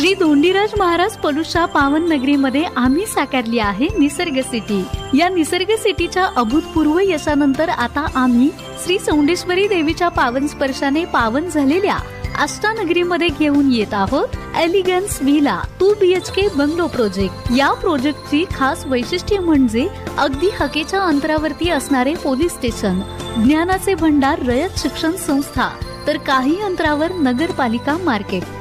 श्री दोंडीराज महाराज पलुषा पावन नगरीमध्ये आम्ही साकारली आहे निसर्ग सिटी. या निसर्ग सिटीच्या अभूतपूर्व यशानंतर आता आम्ही श्री चौंडेश्वरी देवीच्या पावन स्पर्शाने पावन झालेल्या आष्टानगरीमध्ये घेऊन येत आहोत elegance villa two B H K bungalow project. या प्रोजेक्टची खास वैशिष्ट्य म्हणजे अगदी हकेच्या अंतरावरती असणारे पोलीस स्टेशन ज्ञानाचे भंडार रयत शिक्षण संस्था तर काही अंतरावर नगरपालिका मार्केट.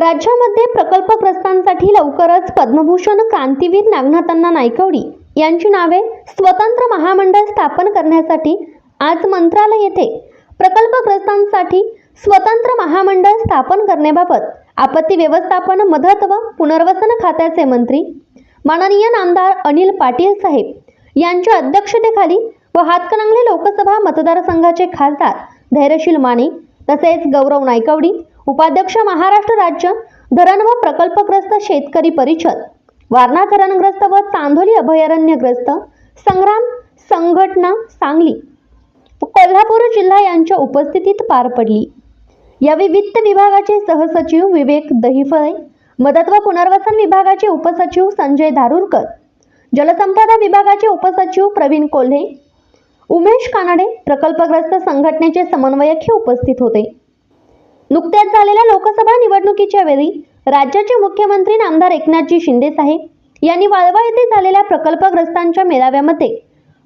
राज्यामध्ये प्रकल्पग्रस्तांसाठी लवकरच पद्मभूषण क्रांतीवीर नागनाथांना नायकवडी. यांची नावे स्वतंत्र महामंडळ स्थापन करण्यासाठी आज मंत्रालय येथे. प्रकल्पग्रस्तांसाठी स्वतंत्र महामंडळ स्थापन करण्याबाबत आपत्ती व्यवस्थापन मदत व पुनर्वसन खात्याचे मंत्री माननीय नामदार अनिल पाटील साहेब यांच्या अध्यक्षतेखाली व हातकणंगले लोकसभा मतदारसंघाचे खासदार धैर्यशील माने तसेच गौरव नायकवडी उपाध्यक्ष महाराष्ट्र राज्य धरण व प्रकल्पग्रस्त शेतकरी परिषद वारणा धरणग्रस्त व चांदोली अभयारण्यग्रस्त संग्राम संघटना सांगली. कोल्हापूर जिल्हा यांच्या उपस्थितीत पार पडली. यावेळी वित्त विभागाचे सहसचिव विवेक दहिफळे मदत व पुनर्वसन विभागाचे उपसचिव संजय धारुरकर जलसंपदा विभागाचे उपसचिव प्रवीण कोल्हे उमेश कानडे प्रकल्पग्रस्त संघटनेचे समन्वयक हे उपस्थित होते. नुकत्याच झालेल्या लोकसभा निवडणुकीच्या वेळी राज्याचे मुख्यमंत्री नामदार एकनाथजी शिंदे साहेब यांनी वाळवा येथे झालेल्या प्रकल्पग्रस्तांच्या मेळाव्यामध्ये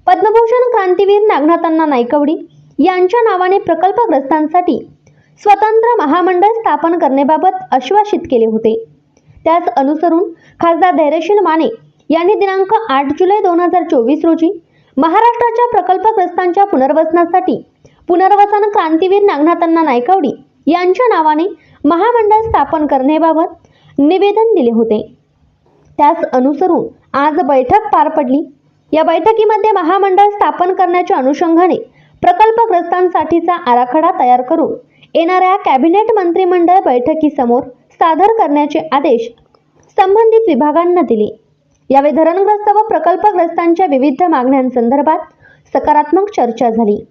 पद्मभूषण क्रांतीवीर नागनाथांना नायकवडी यांच्या नावाने प्रकल्पग्रस्तांसाठी स्वतंत्र महामंडळ स्थापन करण्याबाबत आश्वासित केले होते. त्याच अनुसरून खासदार धैर्यशील माने यांनी दिनांक आठ जुलै दोन हजार चोवीस रोजी महाराष्ट्राच्या प्रकल्पग्रस्तांच्या पुनर्वसनासाठी पुनर्वसन क्रांतीवीर नागनाथांना नायकवडी यांच्या नावाने महामंडळ स्थापन करण्याबाबत निवेदन दिले होते. त्यास अनुसरून आज बैठक पार पडली. या बैठकीमध्ये महामंडळ स्थापन करण्याच्या अनुषंगाने प्रकल्पग्रस्तांसाठीचा आराखडा तयार करून येणाऱ्या कॅबिनेट मंत्रिमंडळ बैठकीसमोर सादर करण्याचे आदेश संबंधित विभागांना दिले. यावेळी धरणग्रस्त व प्रकल्पग्रस्तांच्या विविध मागण्यांसंदर्भात सकारात्मक चर्चा झाली.